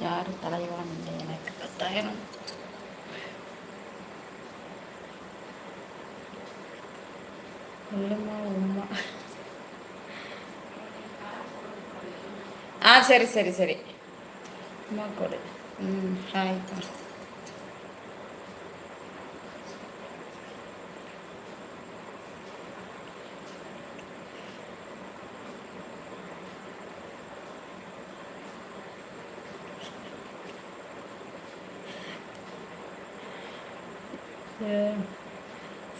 யாரும் தலைவான் இல்லை எனக்கு பத்தாயிரம். இல்லைம்மா உம்மா ஆ சரி சரி சரி. அம்மா கொடு. ம் ஹாய்ப்பா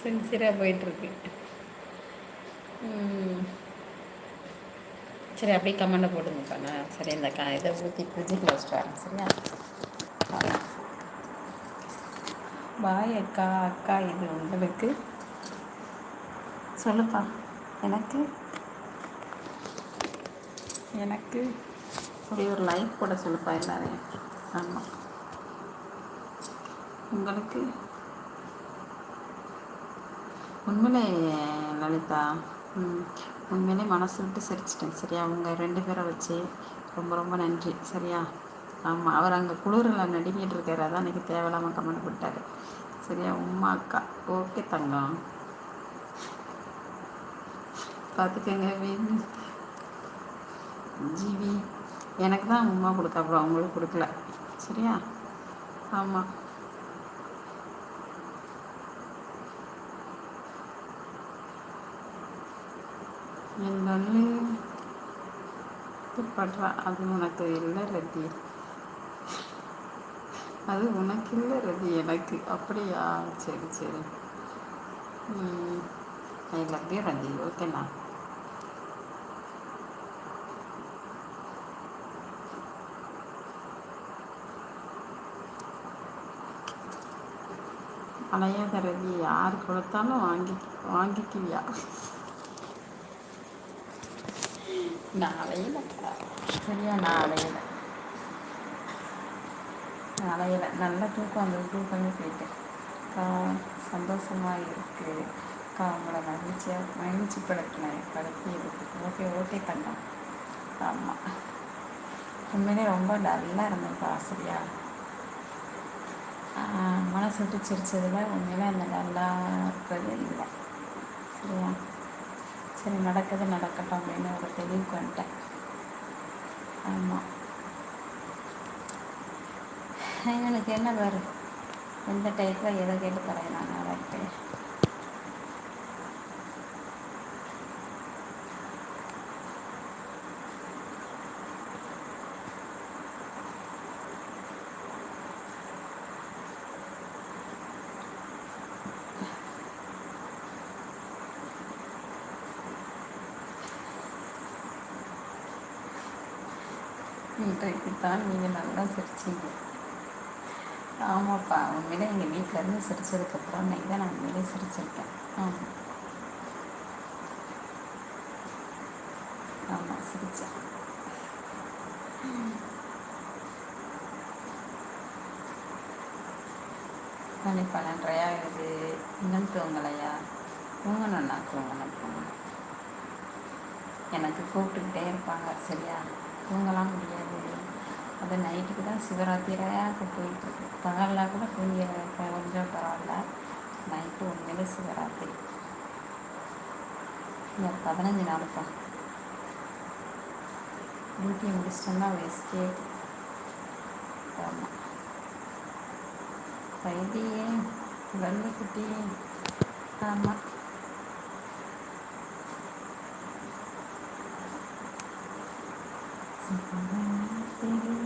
சின்சியராக போயிட்டுருக்கு. சரி அப்படியே கமெண்டை போடுங்கப்பா நான் சரி இந்த க இதை ஊற்றி ஃப்ரிட்ஜுக்கு வச்சுட்டு வரேன் சரியா? பாய் அக்கா அக்கா இது உங்களுக்கு. சொல்லுப்பா. எனக்கு? எனக்கு? அப்படி ஒரு லைஃப் கூட சொல்லுப்பா எல்லாரையும். ஆமாம் உங்களுக்கு? உண்மையிலே லலிதா உண்மையிலே மனசு விட்டு சிரிச்சிட்டேன். சரியா? அவங்க ரெண்டு பேரை வச்சு ரொம்ப ரொம்ப நன்றி. சரியா? ஆமாம் அவர் அங்கே குளிரில் நடிக்கிட்டு இருக்காரு. அதான் எனக்கு தேவையில்லாமல் கமெண்ட் போட்டார். சரியா? உமா அக்கா. ஓகே தங்கம். பார்த்துக்கங்க ஜிவி எனக்கு தான் உமா கொடுத்தா அப்புறம் அவங்களுக்கு கொடுக்கல. சரியா? ஆமாம் என் படுறா அது உனக்கு இல்லை ரதி. அது உனக்கு இல்லை ரதி எனக்கு. அப்படியா? சரி சரி. ஐ லவ் யூ ரதி. ஓகேண்ணா அலையாத ரதி. யார் கொடுத்தாலும் வாங்கி வாங்கிக்குவியா? நாளையில் சரியா நாளையில் நாளையில் நல்ல தூக்கம் அந்த தூக்கமே போயிட்டேன் கா சந்தோஷமாக இருக்குது கா உங்களை மகிழ்ச்சியாக மகிழ்ச்சி படுத்தினேன் படுத்தி இருக்கு ஓகே ஓகே தங்கம் ஆமாம் உண்மையிலே ரொம்ப டல்லாக இருந்தேன்ப்பா சரியா மனசு விட்டு சிரிச்சதில் உண்மையிலே அந்த டல்லாக இருக்கிறது இல்லை சரி நடக்குது நடக்கட்டும் அப்படின்னு ஒரு தெளிவுக்கு வந்துட்டேன். ஆமாம் எங்களுக்கு என்ன பாரு? எந்த டைப்பில் எதை கேட்டு தரேன் நான்? அதற்கு இன்றைக்குத்தான் நீங்கள் நல்லா சிரிச்சிங்க. ஆமாப்பா உண்மையில எங்கள் வீட்டிலேருந்து சிரிச்சதுக்கப்புறம் இன்னைக்கு தான் நான் உண்மையிலே சிரிச்சிருக்கேன். ஆமாம் ஆமாம் சிரிச்சேன் மணி பன்னெண்டரையா இது இன்னும் தூங்கலையா? தூங்கணும்னா தூங்கணும் தூங்கணும். எனக்கு கூப்பிட்டுக்கிட்டே இருப்பாங்க சரியா? தூங்கலாம் முடியாது. அது நைட்டுக்கு தான் சிவராத்திரியாக போயிட்டுருக்கு பகலில் கூட கொஞ்சம் கொஞ்சம் பரவாயில்ல. நைட்டு உண்மையிலே சிவராத்திரி. இந்த பதினஞ்சு நாளுப்பா. டியூட்டி முடிச்சிட்டோம்னா வேஸ்ட்டே ஆமாம் கைதியே வள்ளிக்குட்டி ஆமாம் Thank you.